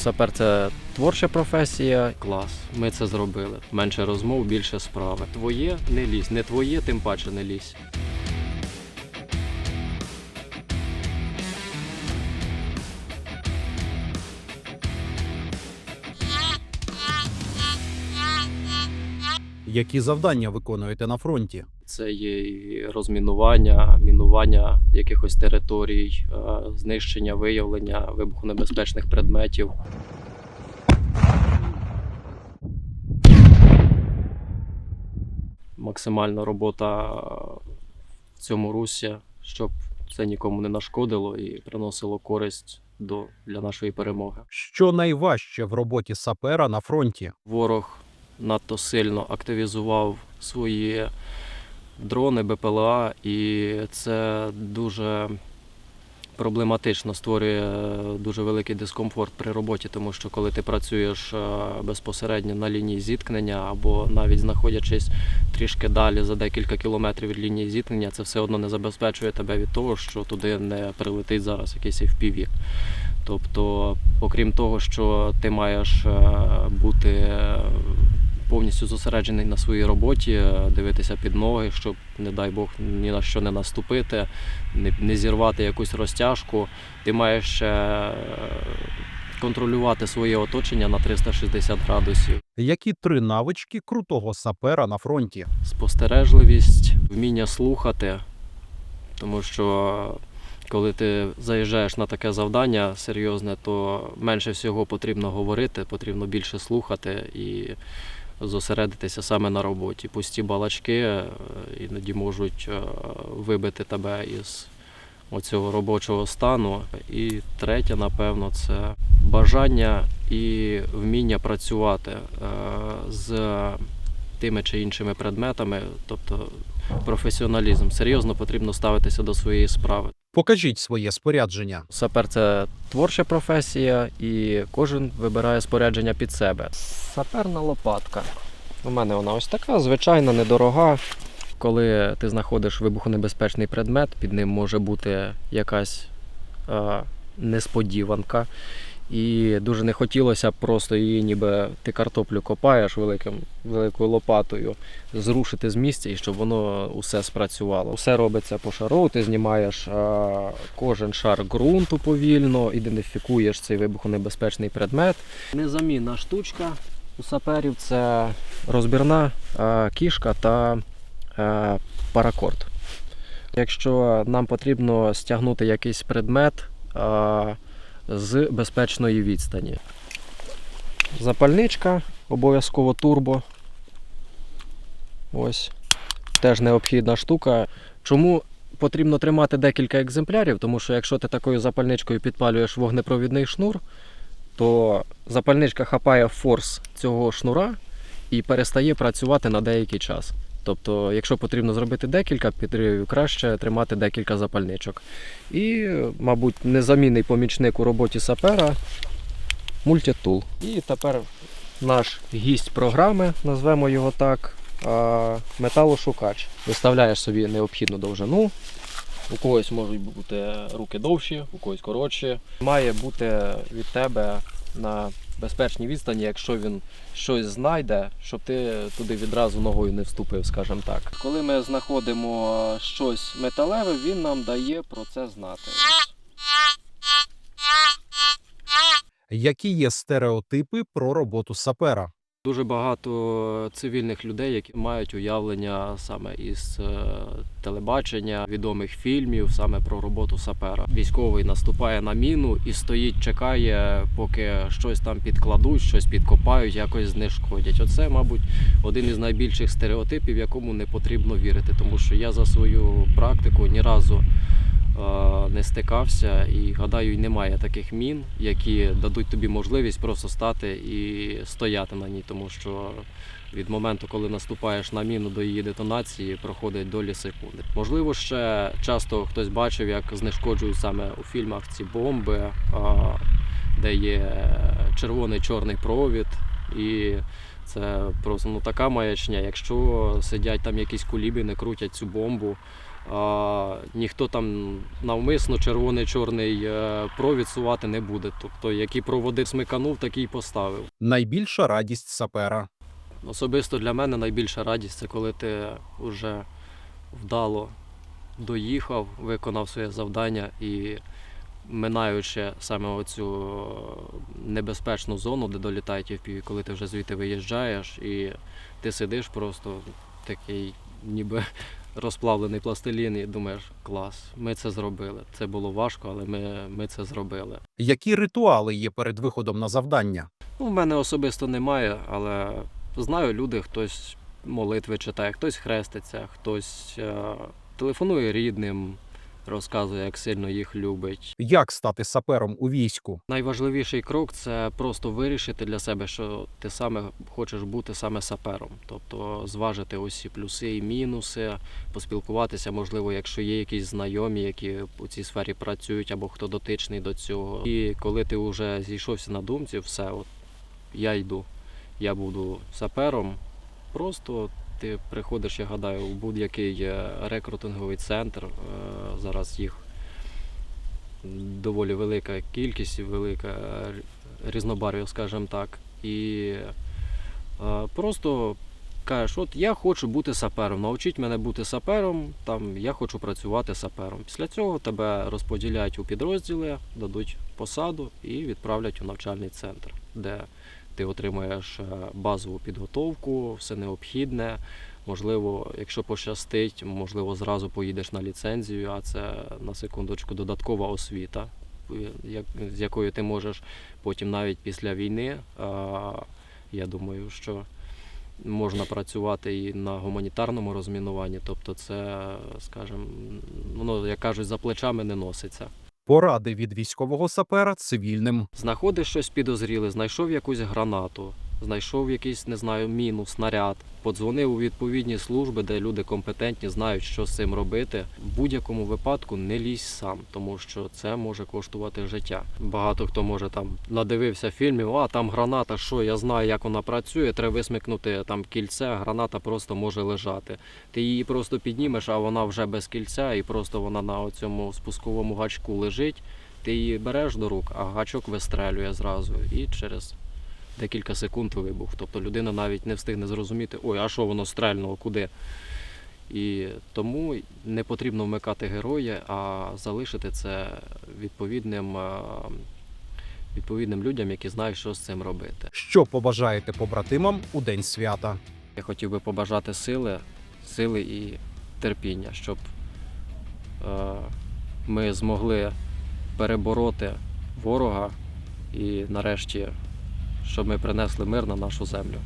Сапер це творча професія. Клас. Ми це зробили. Менше розмов, більше справи. Твоє не лізь, не твоє, тим паче не лізь. Які завдання виконуєте на фронті? Це є і розмінування, мінування якихось територій, е, знищення, виявлення вибухонебезпечних предметів. Максимальна робота в цьому русі, щоб це нікому не нашкодило і приносило користь до, для нашої перемоги. Що найважче в роботі сапера на фронті? Ворог надто сильно активізував свої дрони БПЛА, і це дуже проблематично створює дуже великий дискомфорт при роботі, тому що коли ти працюєш е, безпосередньо на лінії зіткнення або навіть знаходячись трішки далі за декілька кілометрів від лінії зіткнення, це все одно не забезпечує тебе від того, що туди не прилетить зараз якийсь FPV. Тобто, окрім того, що ти маєш е, бути е, повністю зосереджений на своїй роботі, е, дивитися під ноги, щоб, не дай Бог, ні на що не наступити, не, не зірвати якусь розтяжку. Ти маєш е, контролювати своє оточення на 360 градусів. Які три навички крутого сапера на фронті? Спостережливість, вміння слухати, тому що коли ти заїжджаєш на таке завдання серйозне, то менше всього потрібно говорити, потрібно більше слухати і зосередитися саме на роботі. Пусті балачки е, іноді можуть е, вибити тебе із оцього робочого стану. І третє, напевно, це бажання і вміння працювати е, з тими чи іншими предметами, тобто професіоналізм. Серйозно потрібно ставитися до своєї справи. Покажіть своє спорядження. Сапер це творча професія, і кожен вибирає спорядження під себе. Саперна лопатка. У мене вона ось така, звичайна, недорога. Коли ти знаходиш вибухонебезпечний предмет, під ним може бути якась е, несподіванка. І дуже не хотілося просто її, ніби ти картоплю копаєш великим, великою лопатою, зрушити з місця і щоб воно усе спрацювало. Все робиться по шару, ти знімаєш е, кожен шар ґрунту повільно, ідентифікуєш цей вибухонебезпечний предмет. Незамінна штучка у саперів це розбірна е, кішка та е, паракорд. Якщо нам потрібно стягнути якийсь предмет е, з безпечної відстані. Запальничка, обов'язково турбо. Ось. Теж необхідна штука. Чому потрібно тримати декілька екземплярів? Тому що якщо ти такою запальничкою підпалюєш вогнепровідний шнур, то запальничка хапає форс цього шнура і перестає працювати на деякий час. Тобто, якщо потрібно зробити декілька підривів, краще тримати декілька запальничок. І, мабуть, незамінний помічник у роботі сапера мультитул. І тепер наш гість програми, назвемо його так, металошукач. Виставляєш собі необхідну довжину. У когось можуть бути руки довші, у когось коротші. Має бути від тебе на безпечній відстані, якщо він щось знайде, щоб ти туди відразу ногою не вступив, скажімо так. Коли ми знаходимо щось металеве, він нам дає про це знати. Які є стереотипи про роботу сапера? Дуже багато цивільних людей, які мають уявлення саме із е, телебачення, відомих фільмів, саме про роботу сапера. Військовий наступає на міну і стоїть, чекає, поки щось там підкладуть, щось підкопають, якось знешкодять. Оце, мабуть, один із найбільших стереотипів, якому не потрібно вірити, тому що я за свою практику ні разу не стикався і гадаю, немає таких мін, які дадуть тобі можливість просто стати і стояти на ній, тому що від моменту, коли наступаєш на міну до її детонації, проходить долі секунди. Можливо, ще часто хтось бачив, як знешкоджують саме у фільмах ці бомби, е, де є червоний чорний провід і. Це просто ну така маячня. Якщо сидять там якісь кулібіни, крутять цю бомбу, ніхто там навмисно червоний-чорний е, провід сувати не буде. Тобто, які проводи смиканув, такий поставив. Найбільша радість сапера. Особисто для мене найбільша радість це коли ти вже вдало доїхав, виконав своє завдання і минаючи саме оцю небезпечну зону, де долітають FPV, коли ти вже звідти виїжджаєш і ти сидиш просто такий ніби розплавлений пластилін і думаєш, клас, ми це зробили. Це було важко, але ми, ми це зробили. Які ритуали є перед виходом на завдання? Ну, в мене особисто немає, але знаю люди, хтось молитви читає, хтось хреститься, хтось е, телефонує рідним, розказує, як сильно їх любить. Як стати сапером у війську? Найважливіший крок це просто вирішити для себе, що ти саме хочеш бути саме сапером. Тобто зважити усі плюси і мінуси, поспілкуватися, можливо, якщо є якісь знайомі, які у цій сфері працюють або хто дотичний до цього. І коли ти вже зійшовся на думці, все, от я йду, я буду сапером. Просто ти приходиш, я гадаю, у будь-який е, рекрутинговий центр. е, Зараз їх доволі велика кількість, велика різнобарв'я, скажімо так. І е, просто кажеш, от я хочу бути сапером, навчіть мене бути сапером, там я хочу працювати сапером. Після цього тебе розподіляють у підрозділи, дадуть посаду і відправлять у навчальний центр, де ти отримаєш е, базову підготовку, все необхідне. Можливо, якщо пощастить, можливо, зразу поїдеш на ліцензію, а це на секундочку додаткова освіта, з якою ти можеш потім навіть після війни. а, Я думаю, що можна працювати і на гуманітарному розмінуванні, тобто це, скажімо, воно, як кажуть, за плечами не носиться. Поради від військового сапера цивільним. Знаходиш щось підозріле, знайшов якусь гранату, знайшов якийсь, не знаю, міну, снаряд, подзвонив у відповідні служби, де люди компетентні, знають, що з цим робити. В будь-якому випадку не лізь сам, тому що це може коштувати життя. Багато хто може там надивився фільмів, а там граната, що я знаю, як вона працює, треба висмикнути там кільце, граната просто може лежати. Ти її просто піднімеш, а вона вже без кільця, і просто вона на цьому спусковому гачку лежить. Ти її береш до рук, а гачок вистрелює зразу і через декілька секунд вибух. Тобто людина навіть не встигне зрозуміти, ой, а що воно стрельнуло, куди. І тому не потрібно вмикати героя, а залишити це відповідним, е, відповідним людям, які знають, що з цим робити. Що побажаєте побратимам у день свята? Я хотів би побажати сили, сили і терпіння, щоб е, ми змогли перебороти ворога і нарешті, щоб ми принесли мир на нашу землю.